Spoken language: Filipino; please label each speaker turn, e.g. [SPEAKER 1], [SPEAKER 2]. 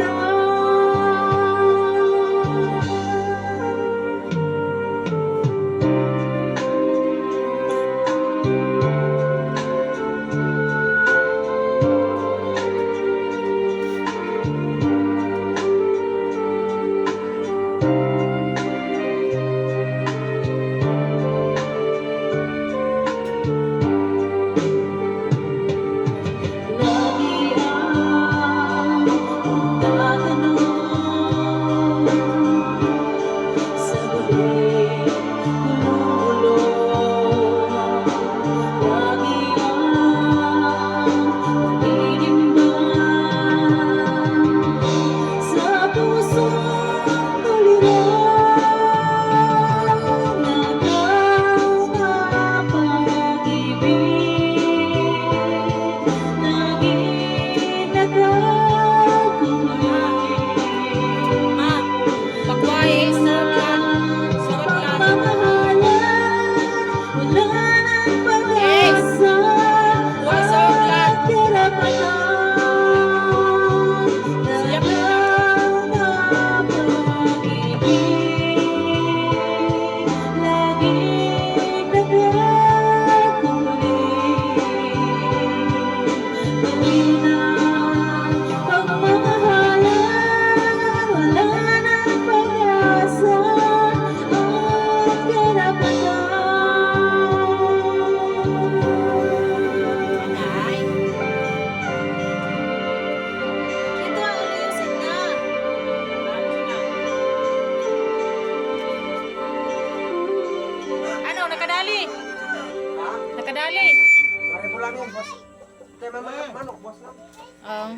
[SPEAKER 1] no. Thank you.
[SPEAKER 2] nakadali. Nakadali.
[SPEAKER 3] Pare po lang yung boss. Kay mama manok boss lang. Oo.
[SPEAKER 2] Ah.